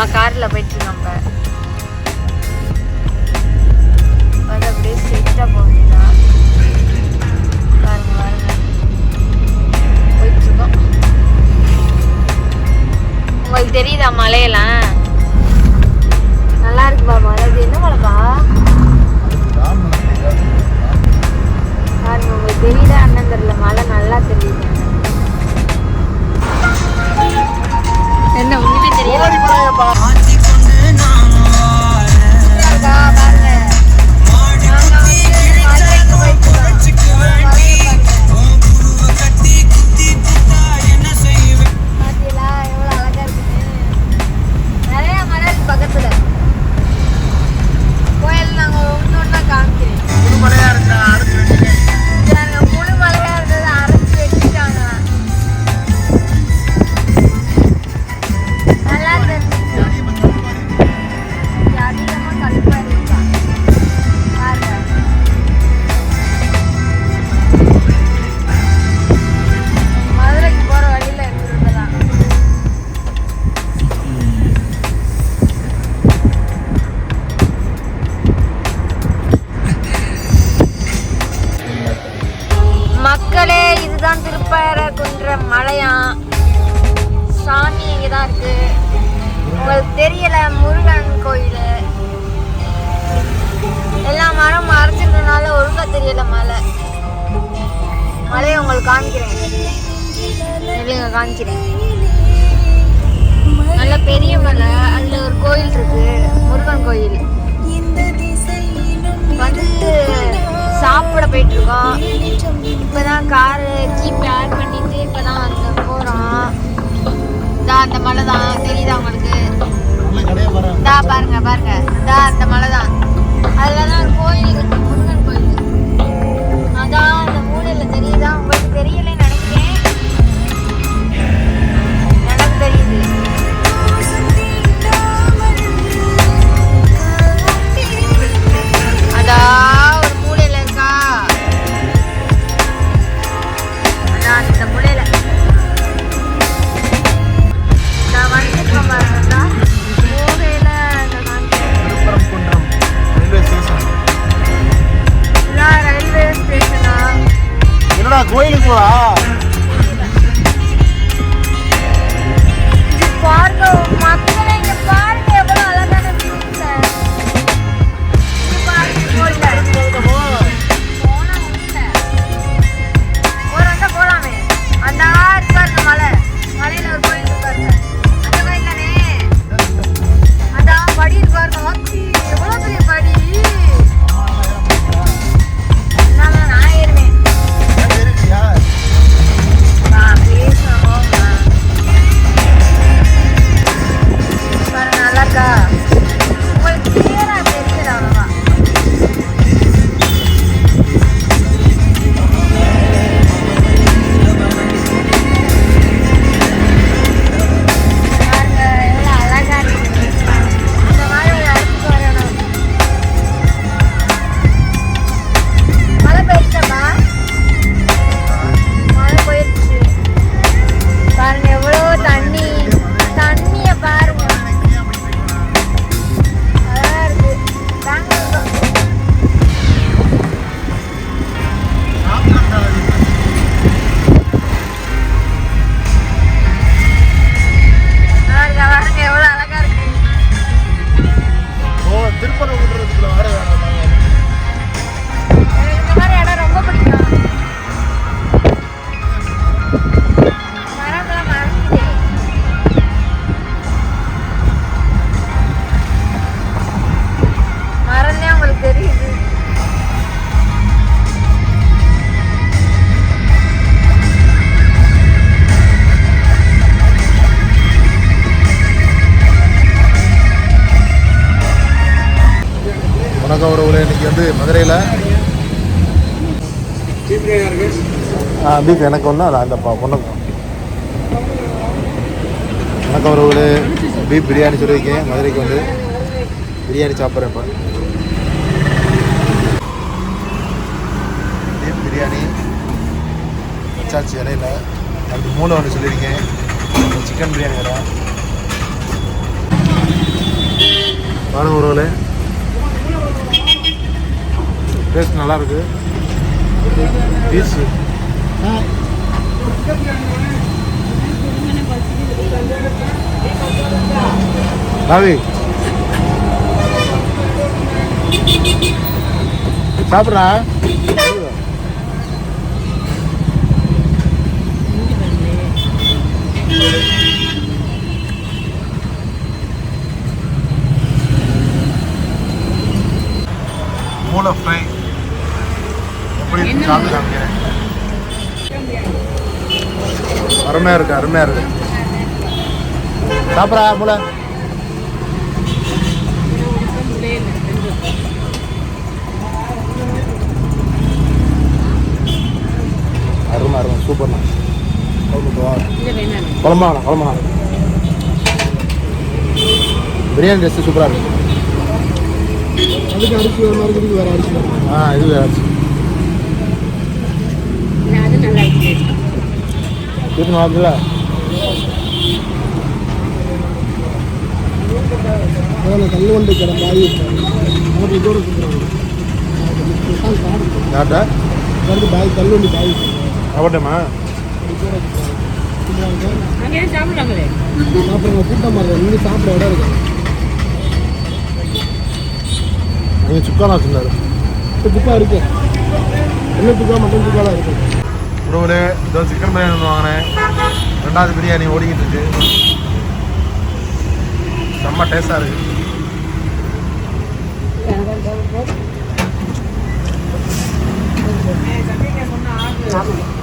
நம்ம காரில் போயிட்டுருக்கோம் இப்போ வந்து அப்படியே ஸ்ட்ரெயிட்டா போக வேண்டியதான் பாருங்க பாருங்க. உங்களுக்கு தெரியுதா மலையெல்லாம்? நல்லா இருக்குப்பா மலை? என்ன மலைப்பா? பாருங்க உங்களுக்கு தெரியுதா அண்ணன் தெரியல. மலை நல்லா தெரியுது. என்ன தான் இருக்கு. உங்களுக்கு தெரியல முருகன் கோயில். எல்லா மரம் மறைச்சிருந்தனால ஒழுங்கா தெரியல மலை. மலையை உங்களுக்கு காமிக்கிறேன். இல்லைங்க காமிக்கிறேன். நல்ல பெரிய மலை. அதுல ஒரு கோயில் இருக்கு முருகன் கோயில். வந்து சாப்பிட போயிட்டு இருக்கோம். இப்பதான் காரு ஜீப் ஆட் பண்ணிட்டு இப்பதான் வந்தோம். அந்த மலை தான் தெரியுதா உங்களுக்கு? இதா பாருங்க பாருங்க. இதா அந்த மலை தான் அதுல தான் ஒரு கோயில் இருக்கு. முருகன் கோயில். அதான் அந்த மூலையில தெரியுதா? கோயிலுக்கு போறா வணக்கம் உறவுகளே இன்னைக்கு வந்து மதுரையில் பீஃப் எனக்கு ஒன்று அது அந்த ப- பொண்ணுக்கு. வணக்கம் உறவுகளே பீஃப் பிரியாணி சொல்லியிருக்கேன் மதுரைக்கு வந்து பிரியாணி சாப்பிட்றேன் இப்போ. பீஃப் பிரியாணி வச்சாச்சு இடையில அதுக்கு மூணு ஒன்று சொல்லியிருக்கேன். சிக்கன் பிரியாணி வேறு வணக்கம் உறவுல டேஸ்ட் நல்லா பீஸு ரவி. சாப்பிட்றா. மூளை ஃப்ரை எப்படி இருக்கு சாப்பிட்டு காமிக்கிறேன் அருமையாக இருக்கு அருமையாக இருக்கு. சாப்பிட்றா மூளை அருமை அருமை சூப்பர்ண்ணா குழம்பா குழம்பா பிரியாணி டேஸ்ட்டு சூப்பராக இருக்கு. அதுக்கு அரிசி வேறு மாதிரி இருக்குது வேறு அரிசி ஆ இது வேறு ஆச்சு அது நல்லா இருக்கு. இது இருக்குல்ல அதில் கல்லுவண்டி கடை பாய் அவர் இதோட கொடுக்குறாங்க யார்கிட்ட? வந்து பாய் பாய். அவட்டமா அங்கே சாப்பிடலாங்களே? சாப்பிட்றாங்க கூட்டமாக இருக்கும் இங்கே சாப்பிட இடம் இருக்கு. நீங்கள் சுக்கானா வச்சுருந்தாரு இப்போ துக்கா இருக்கு. என்ன துக்கா மட்டன் துக்காலாம் இருக்கு? உறவுல இதோ சிக்கன் பிரியாணி ஒன்று வாங்கினேன். ரெண்டாவது பிரியாணி ஓடிக்கிட்டு இருக்கு. செம்ம டேஸ்டாக இருக்கு. சொன்னா